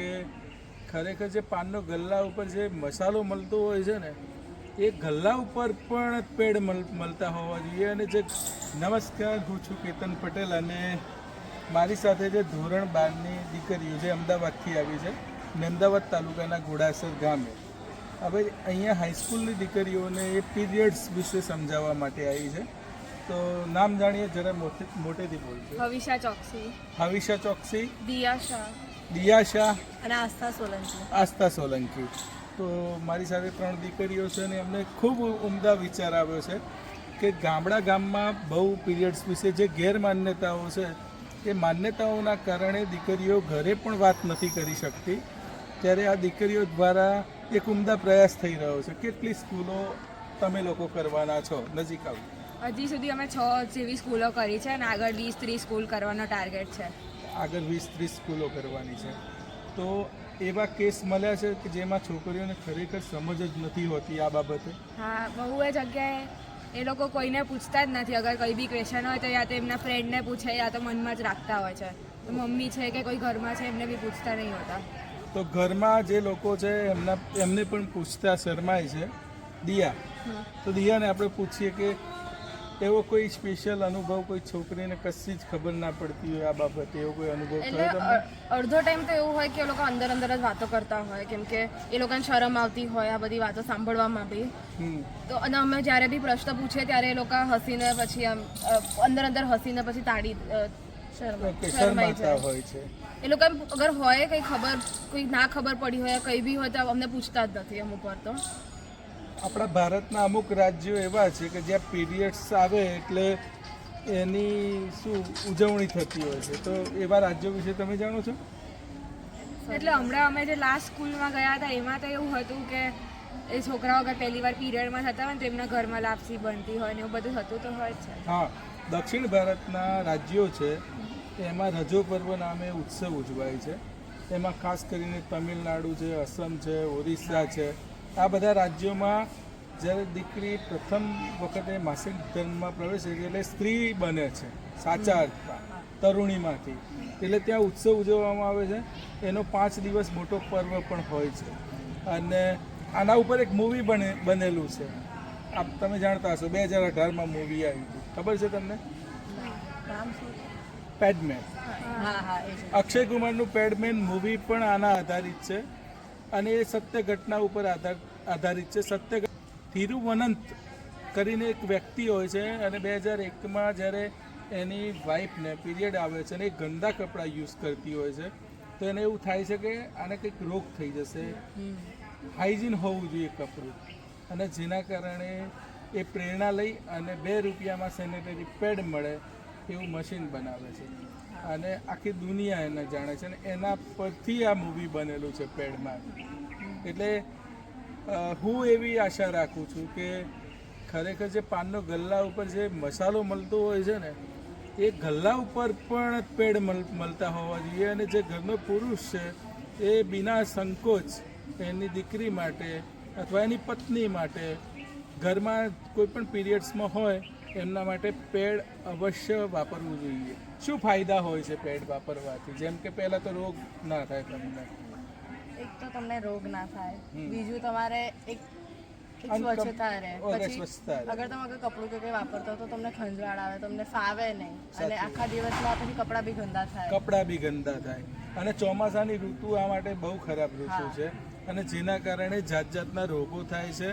કે ખરેખર જે પાનનો ગલ્લા ઉપર જે મસાલો મળતો હોય છે ને એ ગલ્લા ઉપર પણ પેડ મળ- મળતા હોવા જોઈએ. અને જે નમસ્કાર હું છું કેતન પટેલ અને મારી સાથે જે ધોરણ બારની દીકરીઓ જે અમદાવાદથી આવી છે અમદાવાદ તાલુકાના ઘોડાસર ગામે. હવે અહીંયા હાઈસ્કૂલની દીકરીઓને એ પીરિયડ્સ વિશે સમજાવવા માટે આવી છે. તો નામ જાણીએ જરા મોટે મોટેથી બોલજો. હવિષા ચોકસી. હવિષા ચોકસી. દિયા શાહ. દિયા શાહ અને આસ્થા સોલંકી. આસ્થા સોલંકી. તો મારી સાથે ત્રણ દીકરીઓ છે ને એમને ખૂબ ઉમદા વિચાર આવ્યો છે કે ગામડા ગામમાં બહુ પીરિયડ્સ વિશે જે ગેરમાન્યતાઓ છે એ માન્યતાઓના કારણે દીકરીઓ ઘરે પણ વાત નથી કરી શકતી. ત્યારે આ દીકરીઓ દ્વારા એક ઉમદા પ્રયાસ થઈ રહ્યો છે. કેટલી સ્કૂલો તમે લોકો કરવાના છો? નજીક આવું. હજી સુધી અમે છ જેવી સ્કૂલો કરી છે અને આગળ વીસ ત્રીસ સ્કૂલ કરવાનો ટાર્ગેટ છે. આગળ વીસ ત્રીસ સ્કૂલો કરવાની છે. તો એવા કેસ મળ્યા છે કે જેમાં છોકરીઓને ખરેખર સમજ જ નથી હોતી આ બાબતે? હા બહુ જગ્યાએ એ લોકો કોઈને પૂછતા જ નથી. અગર કોઈ બી ક્વેશ્ચન હોય તો યા તો એમના ફ્રેન્ડને પૂછે યા તો મનમાં જ રાખતા હોય છે. તો મમ્મી છે કે કોઈ ઘરમાં છે એમને બી પૂછતા નહીં હોતા. તો ઘરમાં જે લોકો છે એમના એમને પણ પૂછતા શરમાય છે. દિયા તો દિયાને આપણે પૂછીએ કે એવો કોઈ સ્પેશિયલ અનુભવ કોઈ છોકરીને કશી જ ખબર ના પડતી હોય આ બાબતે? એવો કોઈ અનુભવ થયો તમને? અડધો ટાઈમ તો એવું હોય કે એ લોકો અંદર અંદર જ વાતો કરતા હોય કેમ કે એ લોકોને શરમ આવતી હોય આ બધી વાતો સાંભળવામાં બી. તો અને અમે જ્યારે બી પ્રશ્ન પૂછીએ ત્યારે એ લોકો હસીને પછી આમ અંદર અંદર હસીને પછી તાળી શરમાતા હોય છે. એ લોકો એમ અગર હોય કંઈ ખબર કોઈ ના ખબર પડી હોય કંઈ બી હોય તો અમને પૂછતા જ નથી અમુક વાર તો. આપણા ભારતના અમુક રાજ્યો એવા છે કે જ્યાં પીરિયડ્સ આવે એટલે એની શું ઉજવણી થતી હોય છે. તો એવા રાજ્યો વિશે તમે જાણો છો? એટલે હમણાં અમે જે લાસ્ટ સ્કૂલમાં ગયા હતા એમાં તો એવું હતું કે એ છોકરાઓ અગર પહેલી વાર પીરિયડમાં થતા હોય ને તો એમના ઘરમાં લાપસી બનતી હોય ને એવું બધું થતું તો હોય છે. હા દક્ષિણ ભારતના રાજ્યો છે એમાં રજો પર્વ નામે ઉત્સવ ઉજવાય છે. એમાં ખાસ કરીને તમિલનાડુ છે અસમ છે ઓરિસ્સા છે. આ બધા રાજ્યોમાં જ્યારે દીકરી પ્રથમ વખતે માસિક ધર્મમાં પ્રવેશે છે એટલે સ્ત્રી બને છે સાચા અર્થમાં તરુણીમાંથી. એટલે ત્યાં ઉત્સવ ઉજવવામાં આવે છે એનો પાંચ દિવસ મોટો પર્વ પણ હોય છે. અને આના ઉપર એક મૂવી બને બનેલું છે. આપ તમે જાણતા હશો બે હજાર અઢારમાં મૂવી આવી હતી. ખબર છે તમને? પેડમેન હા હા અક્ષય કુમારનું પેડમેન મૂવી પણ આના આધારિત છે. અને એ સત્ય ઘટના ઉપર આધાર આધારિત છે. સત્ય થિરુવનંત કરીને એક વ્યક્તિ હોય છે અને બે હજાર એકમાં જ્યારે એની વાઈફને પીરિયડ આવે છે અને એ ગંદા કપડાં યુઝ કરતી હોય છે તો એને એવું થાય છે કે આને કંઈક રોગ થઈ જશે. હાઇજીન હોવું જોઈએ કપડું અને જેના કારણે એ પ્રેરણા લઈ અને બે રૂપિયામાં સેનેટરી પેડ મળે એવું મશીન બનાવે છે. અને આખી દુનિયા એને જાણે છે અને એના પરથી આ મૂવી બનેલું છે પેડમાં. એટલે હું એવી આશા રાખું છું કે ખરેખર જે પાનનો ગલ્લા ઉપર જે મસાલો મળતો હોય છે ને, એ ગલ્લા ઉપર પણ પેડ મળતા હોવા જોઈએ અને જે ઘરનો પુરુષ છે, એ બિના સંકોચ એની દીકરી માટે અથવા એની પત્ની માટે ઘરમાં કોઈ પણ પીરિયડ્સમાં હોય એમના માટે પેડ અવશ્ય વાપરવું જોઈએ. શું ફાયદા હોય છે પેડ વાપરવાથી? જેમ કે પહેલાં તો રોગ ના થાય તમને. એક તો તમને રોગ ના થાય. બીજું તમારે એક સ્વચ્છતા રહે. પછી અગર તમે કપડું કે કંઈ વાપરતા તો તમને ખંજવાળ આવે તમને ફાવે નહીં. અને આખા દિવસમાં પછી કપડાં બી ગંદા થાય. કપડાં બી ગંદા થાય. અને ચોમાસાની ઋતુ આ માટે બહુ ખરાબ ઋતુ છે. અને જેના કારણે જાત જાતના રોગો થાય છે.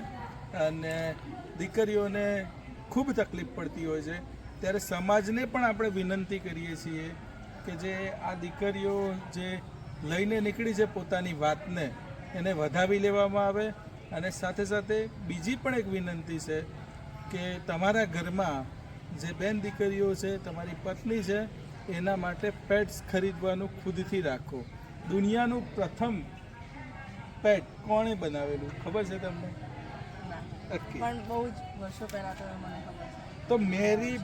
અને દીકરીઓને ખૂબ તકલીફ પડતી હોય છે. ત્યારે સમાજને પણ આપણે વિનંતી કરીએ છીએ કે જે આ દીકરીઓ જે લઈને નીકળી છે પોતાની વાતને, એને વધાવી લેવામાં આવે અને સાથે સાથે બીજી પણ એક વિનંતી છે કે તમારા ઘરમાં જે બેન દીકરીઓ છે, તમારી પત્ની છે, એના માટે પેટ્સ ખરીદવાનું ખુદથી રાખો. દુનિયાનું પ્રથમ પેટ કોણે બનાવેલું? ખબર છે તમને? પણ બહુ જ વર્ષો પહેલા તો મને ખબર છે. તો મેરી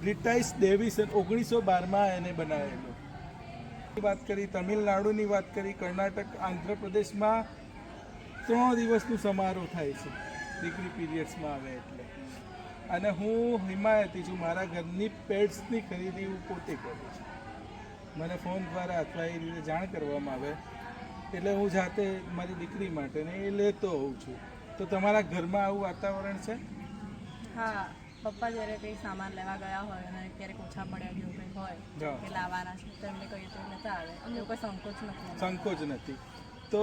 બ્રિટાઈસ ડેવિસન ઓગણીસો બારમાં એને બનાવેલો. વાત કરી તમિલનાડુની વાત કરી કર્ણાટક આંધ્રપ્રદેશમાં ત્રણ દિવસનું સમારોહ થાય છે. દીકરી પીરિયડ્સમાં આવે એટલે. અને હું હિમાયતી છું. મારા ઘરની પેડ્સની ખરીદી હું પોતે કરું છું. મને ફોન દ્વારા અથવા એ રીતે જાણ કરવામાં આવે. એટલે હું જાતે મારી દીકરી માટે ને એ લેતો હોઉં છું. તો તમારા ઘરમાં આવું વાતાવરણ છે? હા પપ્પા જ્યારે કંઈ સામાન લેવા ગયા હોય અને ક્યારેક ઓછા પડ્યા કે કંઈ હોય. કે લાવવાના છે તો એમને કહીએ તો નતા આવે. અમને કોઈ સંકોચ નથી સંકોચ નથી. તો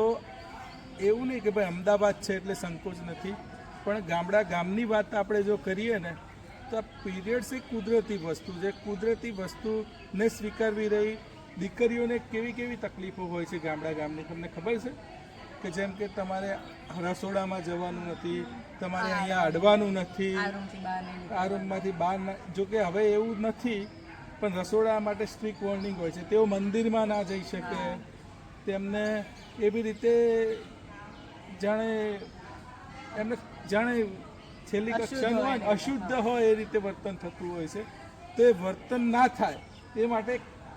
એવું નહીં કે ભાઈ અમદાવાદ છે એટલે સંકોચ નથી પણ ગામડા ગામની વાત આપણે જો કરીએ ને તો આ પીરિયડ્સ એક કુદરતી વસ્તુ છે. કુદરતી વસ્તુને સ્વીકારવી રહી દીકરીઓને કેવી કેવી તકલીફો હોય છે ગામડા ગામની તમને ખબર છે? કે જેમ કે તમારે રસોડામાં જવાનું નથી તમારે અહીંયા અડવાનું નથી. આ રૂમમાંથી બહાર જો કે હવે એવું નથી પણ રસોડા માટે સ્ટ્રિક વોર્નિંગ હોય છે. તેઓ મંદિરમાં ના જઈ શકે. તેમને એવી રીતે જાણે એમને જાણે છેલ્લી કક્ષાનું. અશુદ્ધ હોય એ રીતે વર્તન થતું હોય છે. તો એ વર્તન ના થાય એ માટે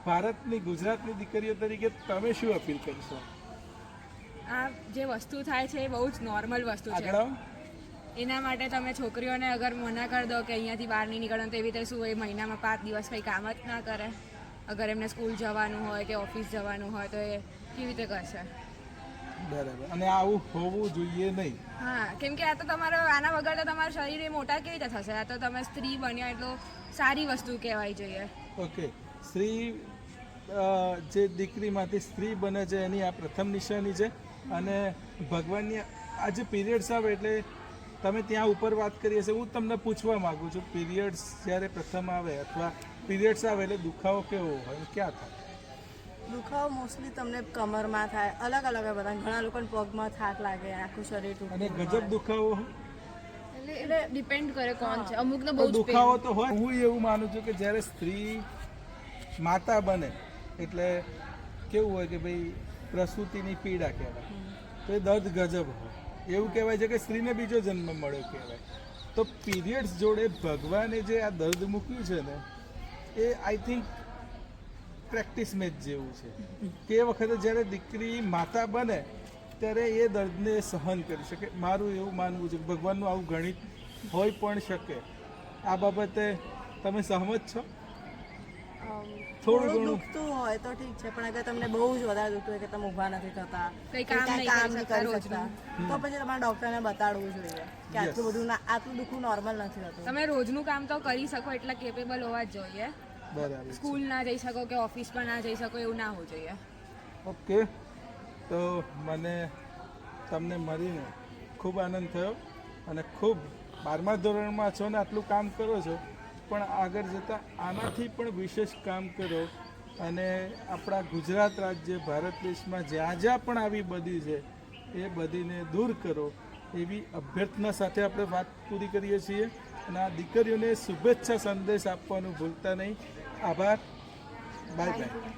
ભારતની ગુજરાતની દીકરીઓ તરીકે તમે શું અપીલ કરશો આ જે વસ્તુ થાય છે એ બહુ જ નોર્મલ વસ્તુ છે. આગળ આવો. એના માટે તમે છોકરીઓને અગર મના કરી દો કે અહીંયાથી બહાર નહીં નીકળવાનું તો એવી રીતે શું એ મહિનામાં પાંચ દિવસ કંઈ કામ જ ના કરે? અગર એમને સ્કૂલ જવાનું હોય કે ઓફિસ જવાનું હોય તો એ કેવી રીતે કરશે? બરાબર. અને આવું હોવું જોઈએ નહીં. હા કેમ કે આ તો તમારો આના વગર તો તમારા શરીર એ મોટા કેવી રીતે થશે? આ તો તમે સ્ત્રી બન્યા એટલો સારી વસ્તુ કહેવાય જોઈએ. ઓકે. સ્ત્રી અ, જે દીકરીમાંથી સ્ત્રી બને છે એની આ પ્રથમ નિશાની છે અને ભગવાનની આ જે પીરિયડ્સ આવે એટલે તમે ત્યાં ઉપર વાત કરી હશે હું તમને પૂછવા માગું છું પીરિયડ્સ જ્યારે પ્રથમ આવે અથવા પીરિયડ્સ આવે એટલે દુખાવો કેવો હોય ક્યાં થાય? દુખાવો મોસ્ટલી તમને કમરમાં થાય અલગ અલગ હોય બધા ઘણા લોકોને પગમાં થાક લાગે આખું શરીર અને ગજબ દુખાવો એટલે એટલે ડિપેન્ડ કરે કોણ છે અમુક તો તો બહુ દુખાવો તો હોય. હું એવું માનું છું કે જ્યારે સ્ત્રી માતા બને એટલે કેવું હોય કે ભાઈ પ્રસૂતિની પીડા કહેવાય. તો એ દર્દ ગજબ હોય. એવું કહેવાય છે કે સ્ત્રીને બીજો જન્મ મળ્યો કહેવાય. તો પીરિયડ્સ જોડે ભગવાને જે આ દર્દ મૂક્યું છે ને એ આઈ થિંક પ્રેક્ટિસ મેચ જેવું છે. કે એ વખતે જ્યારે દીકરી માતા બને ત્યારે એ દર્દને સહન કરી શકે. મારું એવું માનવું છે કે ભગવાનનું આવું ગણિત હોઈ પણ શકે. આ બાબતે તમે સહમત છો? થોડું ઘણું. દુખતું હોય તો ઠીક છે પણ અગર તમને બહુ જ વધારે દુખતું હોય કે તમે ઊભા નથી થતા કઈ કામ નહીં કામ કરી નહીં શકતા કરી શકતા તો પછી તમારે ડૉક્ટરને બતાડવું જોઈએ કે આટલું બધું ના આટલું દુખવું નોર્મલ નથી હોતું. તમે રોજનું કામ તો કરી શકો એટલા કેપેબલ હોવા જ જોઈએ. બરાબર સ્કૂલ ના જઈ શકો કે ઓફિસ પણ ના જઈ શકો એવું ના હોવું જોઈએ. ઓકે. તો મને તમને મળીને ખૂબ આનંદ થયો અને ખૂબ બારમા ધોરણમાં છો ને આટલું કામ કરો છો. પણ આગળ જતાં આનાથી પણ વિશેષ કામ કરો અને આપણા ગુજરાત રાજ્ય, ભારત દેશમાં જ્યાં જ્યાં પણ આવી બધી છે, એ બધીને દૂર કરો. એવી અભ્યર્થના સાથે આપણે વાત પૂરી કરીએ છીએ અને આ દીકરીઓને શુભેચ્છા સંદેશ આપવાનું ભૂલતા નહીં. આભાર. Bye bye